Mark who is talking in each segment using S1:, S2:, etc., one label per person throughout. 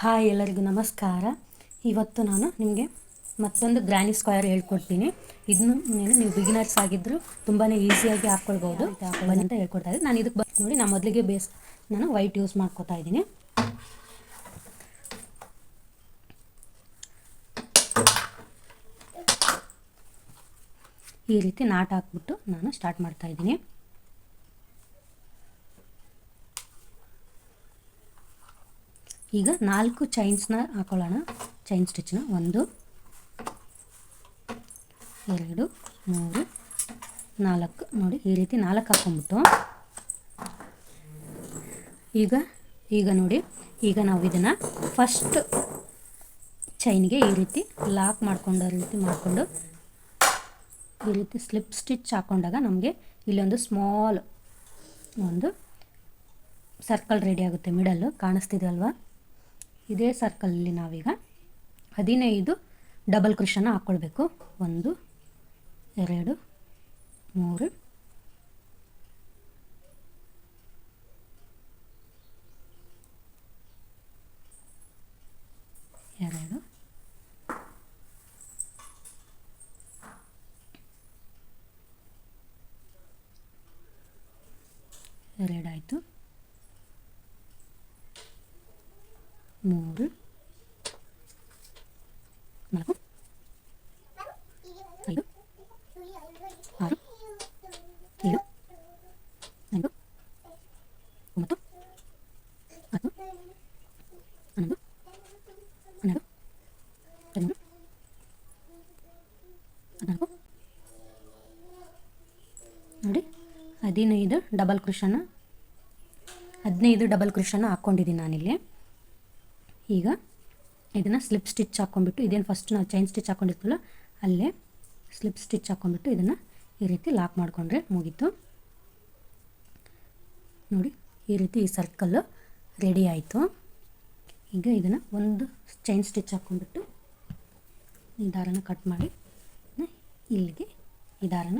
S1: Hi ಎಲ್ಲರಿಗೂ ನಮಸ್ಕಾರ ಇವತ್ತು ನಾನು ನಿಮಗೆ ಮತ್ತೊಂದು ಗ್ರ್ಯಾನಿ ಸ್ಕ್ವಯರ್ ಹೇಳ್ಕೊಡ್ತೀನಿ ಇದನ್ನು ನೀನು ನೀವು ಬಿಗಿನರ್ಸ್ ಆಗಿದ್ದರೂ ತುಂಬಾ ಈಸಿಯಾಗಿ ಹಾಕ್ಕೊಳ್ಬೋದು ಅಂತ ಹೇಳ್ಕೊಡ್ತಾ ಇದ್ದೀನಿ ನಾನು ಇದಕ್ಕೆ ನೋಡಿ ನಾನು ಮೊದಲಿಗೆ ಬೇಸ್ ನಾನು ವೈಟ್ ಯೂಸ್ ಮಾಡ್ಕೊತಾ ಇದ್ದೀನಿ ಈ ರೀತಿ ನಾಟ್ ಹಾಕ್ಬಿಟ್ಟು ನಾನು ಸ್ಟಾರ್ಟ್ ಮಾಡ್ತಾ ಇದ್ದೀನಿ ಈಗ ನಾಲ್ಕು ಚೈನ್ಸ್ನ ಹಾಕೊಳ್ಳೋಣ ಚೈನ್ ಸ್ಟಿಚ್ನ ಒಂದು ಎರಡು ಮೂರು ನಾಲ್ಕು ನೋಡಿ ಈ ರೀತಿ ನಾಲ್ಕು ಹಾಕೊಂಡ್ಬಿಟ್ಟು ಈಗ ಈಗ ನೋಡಿ ಈಗ ನಾವು ಇದನ್ನು ಫಸ್ಟ್ ಚೈನ್ಗೆ ಈ ರೀತಿ ಲಾಕ್ ಮಾಡಿಕೊಂಡು ರೀತಿ ಮಾಡಿಕೊಂಡು ಈ ರೀತಿ ಸ್ಲಿಪ್ ಸ್ಟಿಚ್ ಹಾಕೊಂಡಾಗ ನಮಗೆ ಇಲ್ಲೊಂದು ಸ್ಮಾಲ್ ಒಂದು ಸರ್ಕಲ್ ರೆಡಿ ಆಗುತ್ತೆ ಮಿಡಲ್ಲು ಕಾಣಿಸ್ತಿದೆ ಅಲ್ವಾ ಇದೇ ಸರ್ಕಲಲ್ಲಿ ನಾವೀಗ ಹದಿನೈದು ಡಬಲ್ ಕ್ರೋಶನ ಹಾಕ್ಕೊಳ್ಬೇಕು ಒಂದು ಎರಡು ಮೂರು ಎರಡು ಎರಡಾಯಿತು ಮೂರು నాలుగు ಹಲೋ ಆರು ఏడు ఐదు ಒಂಬತ್ತು ಹತ್ತು ಹನ್ನೊಂದು ಹನ್ನೆರಡು ನೋಡಿ ಹದಿನೈದು ಡಬಲ್ ಕ್ರುಷನ ಹದಿನೈದು ಡಬಲ್ ಕ್ರುಷನ ಹಾಕ್ಕೊಂಡಿದ್ದೀನಿ ನಾನಿಲ್ಲಿ ಈಗ ಇದನ್ನು ಸ್ಲಿಪ್ ಸ್ಟಿಚ್ ಹಾಕ್ಕೊಂಡ್ಬಿಟ್ಟು ಇದೇನು ಫಸ್ಟ್ ನಾವು ಚೈನ್ ಸ್ಟಿಚ್ ಹಾಕ್ಕೊಂಡಿರ್ತಲ್ಲ ಅಲ್ಲೇ ಸ್ಲಿಪ್ ಸ್ಟಿಚ್ ಹಾಕ್ಕೊಂಡ್ಬಿಟ್ಟು ಇದನ್ನು ಈ ರೀತಿ ಲಾಕ್ ಮಾಡಿಕೊಂಡ್ರೆ ಮುಗೀತು ನೋಡಿ ಈ ರೀತಿ ಈ ಸರ್ಕಲ್ಲು ರೆಡಿ ಆಯಿತು ಈಗ ಇದನ್ನು ಒಂದು ಚೈನ್ ಸ್ಟಿಚ್ ಹಾಕ್ಕೊಂಡ್ಬಿಟ್ಟು ಈ ದಾರನ ಕಟ್ ಮಾಡಿ ಇಲ್ಲಿಗೆ ಈ ದಾರನ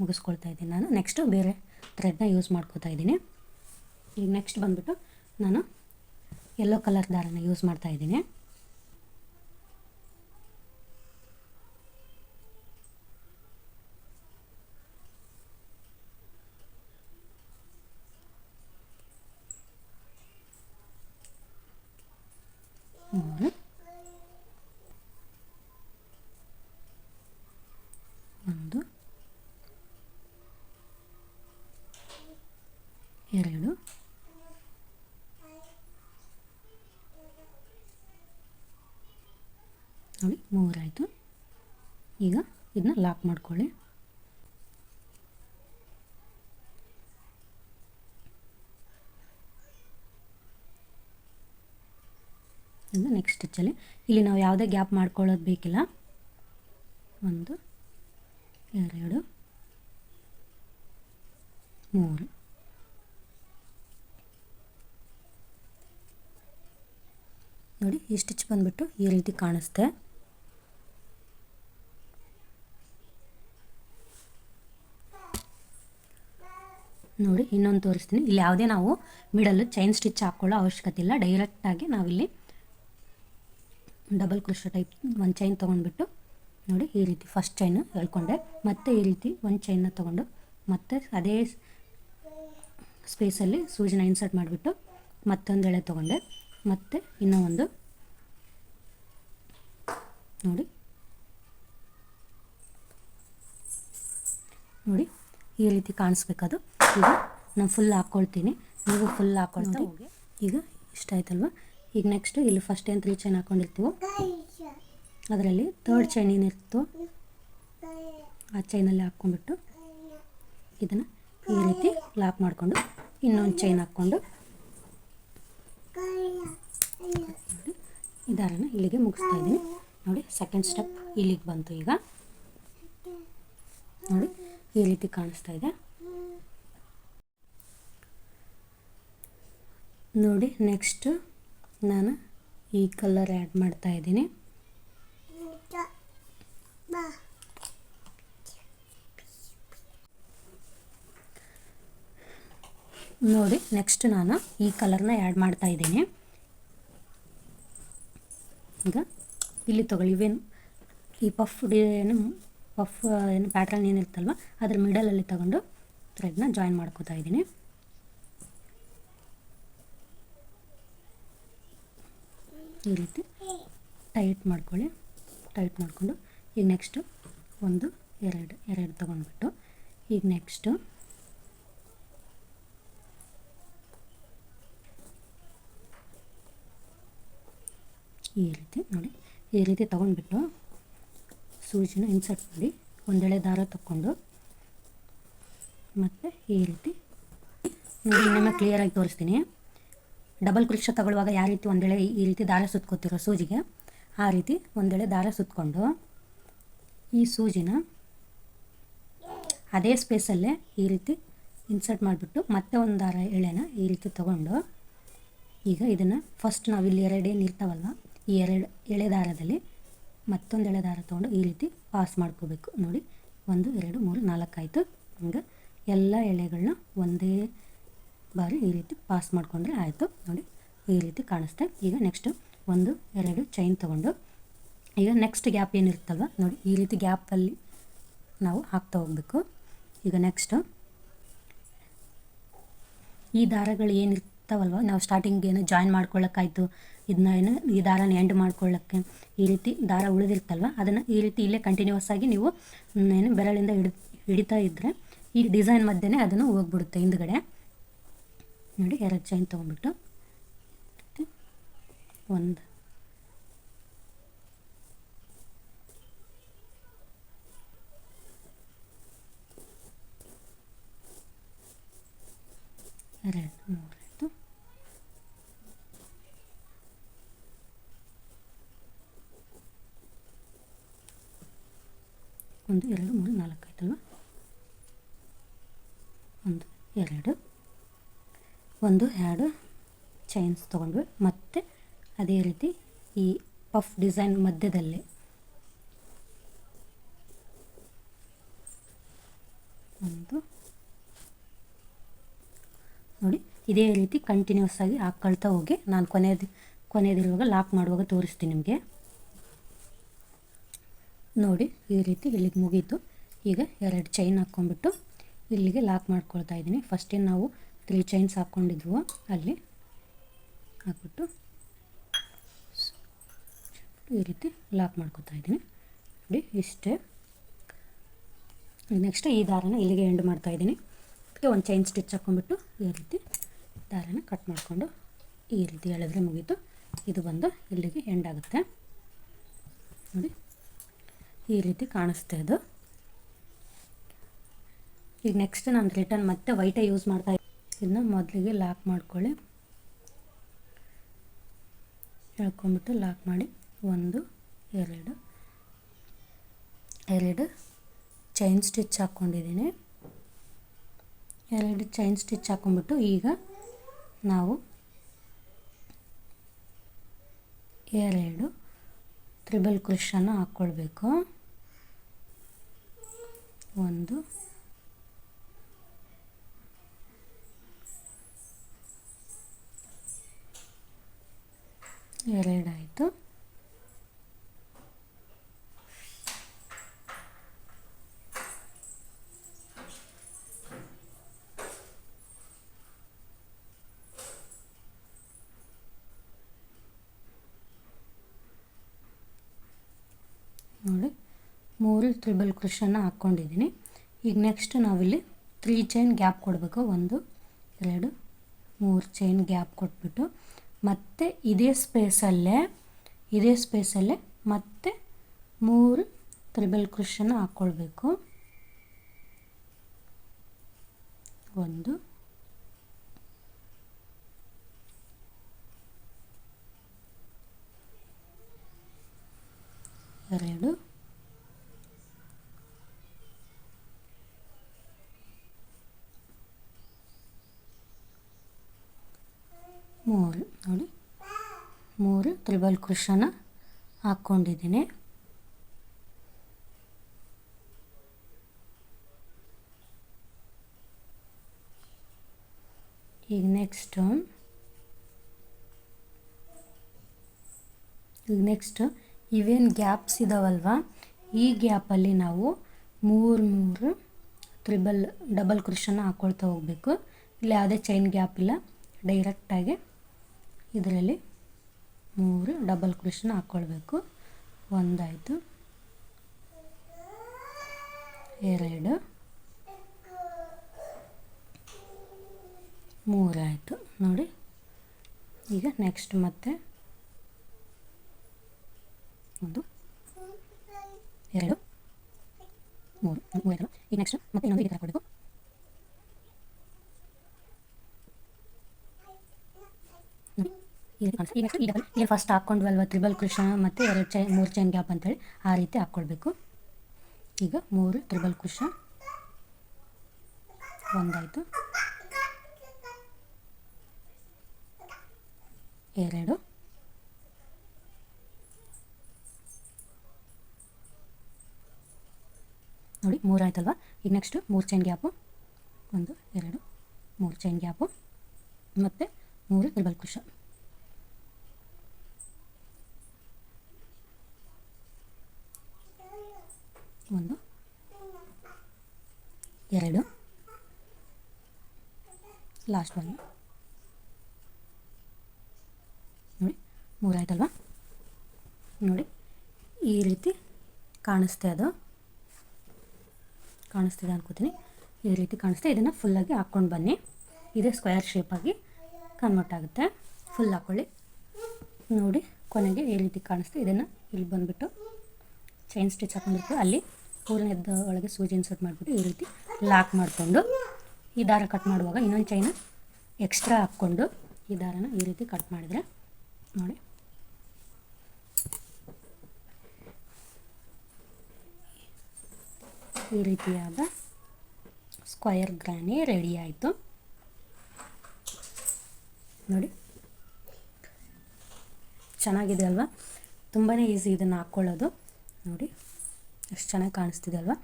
S1: ಮುಗಿಸ್ಕೊಳ್ತಾ ಇದ್ದೀನಿ ನಾನು ನೆಕ್ಸ್ಟು ಬೇರೆ ಥ್ರೆಡ್ನ ಯೂಸ್ ಮಾಡ್ಕೋತಾ ಇದ್ದೀನಿ ಈಗ ನೆಕ್ಸ್ಟ್ ಬಂದುಬಿಟ್ಟು ನಾನು ಯೆಲ್ಲೋ ಕಲರ್ ದಾರನ ಯೂಸ್ ಮಾಡ್ತಾ ಇದ್ದೀನಿ Mm-hmm. ಇದರಿಂದ ನೆಕ್ಸ್ಟ್ ಸ್ಟಿಚ್ಚಲ್ಲಿ ಇಲ್ಲಿ ನಾವು ಯಾವುದೇ ಗ್ಯಾಪ್ ಮಾಡ್ಕೊಳ್ಳೋದು ಬೇಕಿಲ್ಲ ಒಂದು ಎರಡು ಮೂರು ನೋಡಿ ಈ ಸ್ಟಿಚ್ ಬಂದ್ಬಿಟ್ಟು ಈ ರೀತಿ ಕಾಣಿಸ್ತೆ ನೋಡಿ ಇನ್ನೊಂದು ತೋರಿಸ್ತೀನಿ ಇಲ್ಲಿ ಯಾವುದೇ ನಾವು ಮಿಡಲ್ ಚೈನ್ ಸ್ಟಿಚ್ ಹಾಕ್ಕೊಳ್ಳೋ ಅವಶ್ಯಕತೆ ಇಲ್ಲ ಡೈರೆಕ್ಟಾಗಿ ನಾವಿಲ್ಲಿ ಡಬಲ್ ಕ್ರೋಶ ಟೈಪ್ ಒಂದು ಚೈನ್ ತೊಗೊಂಡ್ಬಿಟ್ಟು ನೋಡಿ ಈ ರೀತಿ ಫಸ್ಟ್ ಚೈನ್ ಹೇಳ್ಕೊಂಡೆ ಮತ್ತೆ ಈ ರೀತಿ ಒಂದು ಚೈನ್ನ ತೊಗೊಂಡು ಮತ್ತೆ ಅದೇ ಸ್ಪೇಸಲ್ಲಿ ಸೂಜಿನ ಇನ್ಸರ್ಟ್ ಮಾಡಿಬಿಟ್ಟು ಮತ್ತೊಂದು ಎಳೆ ತೊಗೊಂಡೆ ಮತ್ತು ಇನ್ನೂ ಒಂದು ನೋಡಿ ನೋಡಿ ಈ ರೀತಿ ಕಾಣಿಸ್ಬೇಕದು ಈಗ ನಾನು ಫುಲ್ ಹಾಕ್ಕೊಳ್ತೀನಿ ನೀವು ಫುಲ್ ಹಾಕ್ಕೊಳ್ತಾ ಈಗ ಇಷ್ಟ ಆಯ್ತಲ್ವ ಈಗ ನೆಕ್ಸ್ಟು ಇಲ್ಲಿ ಫಸ್ಟ್ ಏನು ತ್ರೀ ಚೈನ್ ಹಾಕೊಂಡಿರ್ತೀವೋ ಅದರಲ್ಲಿ ಥರ್ಡ್ ಚೈನ್ ಏನಿರ್ತು ಆ ಚೈನಲ್ಲಿ ಹಾಕ್ಕೊಂಡ್ಬಿಟ್ಟು ಇದನ್ನು ಈ ರೀತಿ ಲಾಕ್ ಮಾಡಿಕೊಂಡು ಇನ್ನೊಂದು ಚೈನ್ ಹಾಕ್ಕೊಂಡು ಇದನ್ನು ಇಲ್ಲಿಗೆ ಮುಗಿಸ್ತಾ ಇದ್ದೀನಿ ನೋಡಿ ಸೆಕೆಂಡ್ ಸ್ಟೆಪ್ ಇಲ್ಲಿಗೆ ಬಂತು ಈಗ ನೋಡಿ ಈ ರೀತಿ ಕಾಣಿಸ್ತಾ ಇದೆ ನೋಡಿ ನೆಕ್ಸ್ಟ್ ನಾನು ಈ ಕಲರ್ ಆ್ಯಡ್ ಇದ್ದೀನಿ ನೋಡಿ ನೆಕ್ಸ್ಟ್ ನಾನು ಈ ಕಲರ್ನ ಆ್ಯಡ್ ಮಾಡ್ತಾ ಇದ್ದೀನಿ ಈಗ ಇಲ್ಲಿ ತೊಗೊಳ್ಳಿ ಇವೇನು ಈ ಪಫ್ ಏನು ಪಫ್ ಏನು ಪ್ಯಾಟ್ರನ್ ಏನಿರುತ್ತಲ್ವ ಅದ್ರ ಮಿಡಲಲ್ಲಿ ತಗೊಂಡು ಥ್ರೆಡ್ನ ಜಾಯಿನ್ ಮಾಡ್ಕೋತಾ ಇದ್ದೀನಿ ಈ ರೀತಿ ಟೈಟ್ ಮಾಡ್ಕೊಳ್ಳಿ ಟೈಟ್ ಮಾಡಿಕೊಂಡು ಈಗ ನೆಕ್ಸ್ಟು ಒಂದು ಎರಡು ಎರಡು ತೊಗೊಂಡ್ಬಿಟ್ಟು ಈಗ ನೆಕ್ಸ್ಟು ಈ ರೀತಿ ನೋಡಿ ಈ ರೀತಿ ತೊಗೊಂಡ್ಬಿಟ್ಟು ಸೂಜಿನ ಇನ್ಸರ್ಟ್ ಮಾಡಿ ಒಂದೆಳೆ ದಾರ ತಗೊಂಡು ಮತ್ತು ಈ ರೀತಿ ನೋಡಿ ಕ್ಲಿಯರಾಗಿ ತೋರಿಸ್ತೀನಿ ಡಬಲ್ ಕ್ರಿಕ್ಷ ತಗೊಳ್ಳುವಾಗ ಯಾವ ರೀತಿ ಒಂದೇಳೆ ಈ ರೀತಿ ದಾರ ಸುತ್ಕೋತಿರೋ ಸೂಜಿಗೆ ಆ ರೀತಿ ಒಂದೇಳೆ ದಾರ ಸುತ್ಕೊಂಡು ಈ ಸೂಜಿನ ಅದೇ ಸ್ಪೇಸಲ್ಲೇ ಈ ರೀತಿ ಇನ್ಸರ್ಟ್ ಮಾಡಿಬಿಟ್ಟು ಮತ್ತೆ ಒಂದು ದಾರ ಎಳೆನ ಈ ರೀತಿ ತಗೊಂಡು ಈಗ ಇದನ್ನು ಫಸ್ಟ್ ನಾವು ಇಲ್ಲಿ ಎರಡು ಏನು ಇರ್ತಾವಲ್ಲ ಈ ಎರಡು ಎಳೆ ದಾರದಲ್ಲಿ ಮತ್ತೊಂದು ಎಳೆ ದಾರ ತೊಗೊಂಡು ಈ ರೀತಿ ಪಾಸ್ ಮಾಡ್ಕೋಬೇಕು ನೋಡಿ ಒಂದು ಎರಡು ಮೂರು ನಾಲ್ಕು ಆಯಿತು ಹಂಗೆ ಎಲ್ಲ ಎಳೆಗಳನ್ನ ಒಂದೇ ಬಾರಿ ಈ ರೀತಿ ಪಾಸ್ ಮಾಡಿಕೊಂಡ್ರೆ ಆಯಿತು ನೋಡಿ ಈ ರೀತಿ ಕಾಣಿಸ್ತೆ ಈಗ ನೆಕ್ಸ್ಟು ಒಂದು ಎರಡು ಚೈನ್ ತೊಗೊಂಡು ಈಗ ನೆಕ್ಸ್ಟ್ ಗ್ಯಾಪ್ ಏನಿರ್ತಲ್ವ ನೋಡಿ ಈ ರೀತಿ ಗ್ಯಾಪಲ್ಲಿ ನಾವು ಹಾಕ್ತಾ ಹೋಗಬೇಕು ಈಗ ನೆಕ್ಸ್ಟು ಈ ದಾರಗಳು ಏನಿರ್ತಾವಲ್ವ ನಾವು ಸ್ಟಾರ್ಟಿಂಗ್ ಏನು ಜಾಯಿನ್ ಮಾಡ್ಕೊಳ್ಳೋಕ್ಕಾಯ್ತು ಇದನ್ನ ಏನು ಈ ದಾರನ ಎಂಡ್ ಮಾಡ್ಕೊಳ್ಳೋಕ್ಕೆ ಈ ರೀತಿ ದಾರ ಉಳಿದಿರ್ತಲ್ವ ಅದನ್ನು ಈ ರೀತಿ ಇಲ್ಲೇ ಕಂಟಿನ್ಯೂಸ್ ಆಗಿ ನೀವು ಏನು ಬೆರಳಿಂದ ಹಿಡಿ ಹಿಡಿತಾ ಇದ್ದರೆ ಈ ಡಿಸೈನ್ ಮಧ್ಯೆ ಅದನ್ನು ಹೋಗ್ಬಿಡುತ್ತೆ ಹಿಂದ್ಗಡೆ ನೋಡಿ ಎರಡು ಚೈನ್ ತೊಗೊಂಬಿಟ್ಟು ಒಂದು ಎರಡು ಮೂರು ಆಯಿತು ಒಂದು ಎರಡು ಮೂರು ನಾಲ್ಕು ಆಯ್ತಲ್ವ ಒಂದು ಎರಡು ಒಂದು ಎರಡು ಚೈನ್ಸ್ ತೊಗೊಂಡ್ವಿ ಮತ್ತು ಅದೇ ರೀತಿ ಈ ಪಫ್ ಡಿಸೈನ್ ಮಧ್ಯದಲ್ಲಿ ಒಂದು ನೋಡಿ ಇದೇ ರೀತಿ ಕಂಟಿನ್ಯೂಸ್ ಆಗಿ ಹಾಕ್ಕೊಳ್ತಾ ಹೋಗಿ ನಾನು ಕೊನೆಯದು ಕೊನೆಯದಿರುವಾಗ ಲಾಕ್ ಮಾಡುವಾಗ ತೋರಿಸ್ತೀನಿ ನಿಮಗೆ ನೋಡಿ ಈ ರೀತಿ ಇಲ್ಲಿಗೆ ಮುಗೀತು ಈಗ ಎರಡು ಚೈನ್ ಹಾಕ್ಕೊಂಡ್ಬಿಟ್ಟು ಇಲ್ಲಿಗೆ ಲಾಕ್ ಮಾಡ್ಕೊಳ್ತಾ ಇದ್ದೀನಿ ಫಸ್ಟಿಂದ ನಾವು ತ್ರೀ ಚೈನ್ಸ್ ಹಾಕ್ಕೊಂಡಿದ್ವು ಅಲ್ಲಿ ಹಾಕ್ಬಿಟ್ಟು ಈ ರೀತಿ ಲಾಕ್ ಮಾಡ್ಕೋತಾ ಇದ್ದೀನಿ ನೋಡಿ ಇಷ್ಟೇ ನೆಕ್ಸ್ಟ್ ಈ ದಾರನ ಇಲ್ಲಿಗೆ ಎಂಡ್ ಮಾಡ್ತಾ ಇದ್ದೀನಿ ಅದಕ್ಕೆ ಒಂದು ಚೈನ್ ಸ್ಟಿಚ್ ಹಾಕ್ಕೊಂಡ್ಬಿಟ್ಟು ಈ ರೀತಿ ದಾರನ ಕಟ್ ಮಾಡಿಕೊಂಡು ಈ ರೀತಿ ಎಳೆದ್ರೆ ಮುಗೀತು ಇದು ಬಂದು ಇಲ್ಲಿಗೆ ಎಂಡ್ ಆಗುತ್ತೆ ನೋಡಿ ಈ ರೀತಿ ಕಾಣಿಸ್ತಾ ಇದು ಈಗ ನೆಕ್ಸ್ಟ್ ನಾನು ರಿಟರ್ನ್ ಮತ್ತೆ ವೈಟೇ ಯೂಸ್ ಮಾಡ್ತಾ ಇದನ್ನ ಮೊದಲಿಗೆ ಲಾಕ್ ಮಾಡ್ಕೊಳ್ಳಿ ಹೇಳ್ಕೊಂಬಿಟ್ಟು ಲಾಕ್ ಮಾಡಿ ಒಂದು ಎರಡು ಎರಡು ಚೈನ್ ಸ್ಟಿಚ್ ಹಾಕ್ಕೊಂಡಿದ್ದೀನಿ ಎರಡು ಚೈನ್ ಸ್ಟಿಚ್ ಹಾಕ್ಕೊಂಬಿಟ್ಟು ಈಗ ನಾವು ಎರಡು ತ್ರಿಬಲ್ ಕ್ರೋಶನ ಹಾಕ್ಕೊಳ್ಬೇಕು ಒಂದು ಎರಡಾಯಿತು ನೋಡಿ ಮೂರು ತ್ರಿಬಲ್ ಕ್ರೋಶನ ಹಾಕ್ಕೊಂಡಿದ್ದೀನಿ ಈಗ ನೆಕ್ಸ್ಟ್ ನಾವಿಲ್ಲಿ ತ್ರೀ ಚೈನ್ ಗ್ಯಾಪ್ ಕೊಡಬೇಕು ಒಂದು ಎರಡು ಮೂರು ಚೈನ್ ಗ್ಯಾಪ್ ಕೊಟ್ಬಿಟ್ಟು ಮತ್ತು ಇದೇ ಸ್ಪೇಸಲ್ಲೇ ಇದೇ ಸ್ಪೇಸಲ್ಲೇ ಮತ್ತೆ ಮೂರು ತ್ರಿಬಲ್ ಕ್ರಿಶನ್ನು ಹಾಕ್ಕೊಳ್ಬೇಕು ಒಂದು ಡಬಲ್ ಕ್ರೋಶನ ಹಾಕ್ಕೊಂಡಿದ್ದೀನಿ ಈಗ ನೆಕ್ಸ್ಟು ಈಗ ನೆಕ್ಸ್ಟು ಇವೇನು ಗ್ಯಾಪ್ಸ್ ಇದಾವಲ್ವ ಈ ಗ್ಯಾಪಲ್ಲಿ ನಾವು ಮೂರು ಮೂರು ತ್ರಿಬಲ್ ಡಬಲ್ ಕ್ರೋಶನ ಹಾಕ್ಕೊಳ್ತಾ ಹೋಗಬೇಕು ಇಲ್ಲಿ ಯಾವುದೇ ಚೈನ್ ಗ್ಯಾಪ್ ಇಲ್ಲ ಡೈರೆಕ್ಟಾಗಿ ಇದರಲ್ಲಿ ಮೂರು ಡಬಲ್ ಕ್ರೋಷನ ಹಾಕ್ಕೊಳ್ಬೇಕು ಒಂದಾಯಿತು ಎರಡು ಮೂರಾಯಿತು ನೋಡಿ ಈಗ ನೆಕ್ಸ್ಟ್ ಮತ್ತೆ ಒಂದು ಎರಡು ಮೂರು ಮೂರು ಈಗ ನೆಕ್ಸ್ಟ್ ಮತ್ತೆ ಇನ್ನೊಂದು ಈ ಥರ ಇಲ್ಲಿ ಫಸ್ಟ್ ಹಾಕ್ಕೊಂಡು ಅಲ್ವಾ ತ್ರಿಬಲ್ ಕೃಷ್ಣ ಮತ್ತು ಎರಡು ಚೈನ್ ಮೂರು ಚೈನ್ ಗ್ಯಾಪ್ ಅಂತೇಳಿ ಆ ರೀತಿ ಹಾಕ್ಕೊಳ್ಬೇಕು ಈಗ ಮೂರು ತ್ರಿಬಲ್ ಕೃಷ ಒಂದಾಯಿತು ಎರಡು ನೋಡಿ ಮೂರಾಯ್ತಲ್ವ ಈಗ ನೆಕ್ಸ್ಟ್ ಮೂರು ಚೈನ್ ಗ್ಯಾಪು ಒಂದು ಎರಡು ಮೂರು ಚೈನ್ ಗ್ಯಾಪು ಮತ್ತು ಮೂರು ತ್ರಿಬಲ್ ಕೃಷ್ಣ ಎರಡು ಲಾಸ್ಟ್ ಒನ್ ನೋಡಿ ಮೂರಾಯ್ತಲ್ವಾ ನೋಡಿ ಈ ರೀತಿ ಕಾಣಿಸ್ತೆ ಅದು ಕಾಣಿಸ್ತಿದೆ ಅನ್ಕೋತೀನಿ ಈ ರೀತಿ ಕಾಣಿಸ್ತೆ ಇದನ್ನು ಫುಲ್ಲಾಗಿ ಹಾಕ್ಕೊಂಡು ಬನ್ನಿ ಇದೇ ಸ್ಕ್ವೇರ್ ಶೇಪಾಗಿ ಕನ್ವರ್ಟ್ ಆಗುತ್ತೆ ಫುಲ್ ಹಾಕ್ಕೊಳ್ಳಿ ನೋಡಿ ಕೊನೆಗೆ ಈ ರೀತಿ ಕಾಣಿಸ್ತೆ ಇದನ್ನು ಇಲ್ಲಿ ಬಂದುಬಿಟ್ಟು ಚೈನ್ ಸ್ಟಿಚ್ ಹಾಕ್ಕೊಂಡ್ಬಿಟ್ಟು ಅಲ್ಲಿ ಎದ್ದ ಒಳಗೆ ಸೂಜಿ ಸೆಟ್ ಮಾಡಿಬಿಟ್ಟು ಈ ರೀತಿ ಲಾಕ್ ಮಾಡಿಕೊಂಡು ಈ ದಾರ ಕಟ್ ಮಾಡುವಾಗ ಇನ್ನೊಂದು ಚೈನ ಎಕ್ಸ್ಟ್ರಾ ಹಾಕ್ಕೊಂಡು ಈ ದಾರನ ಈ ರೀತಿ ಕಟ್ ಮಾಡಿದರೆ ನೋಡಿ ಈ ರೀತಿಯಾದ ಸ್ಕ್ವಯರ್ ಗ್ರಾನಿ ರೆಡಿ ಆಯಿತು ನೋಡಿ ಚೆನ್ನಾಗಿದೆ ಅಲ್ವಾ ತುಂಬಾ ಈಸಿ ಇದನ್ನು ಹಾಕ್ಕೊಳ್ಳೋದು ನೋಡಿ ಎಷ್ಟು ಚೆನ್ನಾಗಿ ಕಾಣಿಸ್ತಿದೆ ಅಲ್ವಾ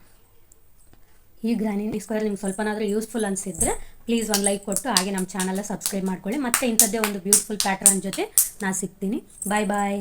S1: ಈ ಗ್ರಾನಿನ ಇಸ್ಕೊಳ ನಿಮ್ಗೆ ಸ್ವಲ್ಪನಾದರೂ ಯೂಸ್ಫುಲ್ ಅನಿಸಿದ್ರೆ ಪ್ಲೀಸ್ ಒಂದು ಲೈಕ್ ಕೊಟ್ಟು ಹಾಗೆ ನಮ್ಮ ಚಾನಲ್ನ ಸಬ್ಸ್ಕ್ರೈಬ್ ಮಾಡ್ಕೊಳ್ಳಿ ಮತ್ತೆ ಇಂಥದ್ದೇ ಒಂದು ಬ್ಯೂಟಿಫುಲ್ ಪ್ಯಾಟ್ರನ್ ಜೊತೆ ನಾನು ಸಿಗ್ತೀನಿ ಬಾಯ್ ಬಾಯ್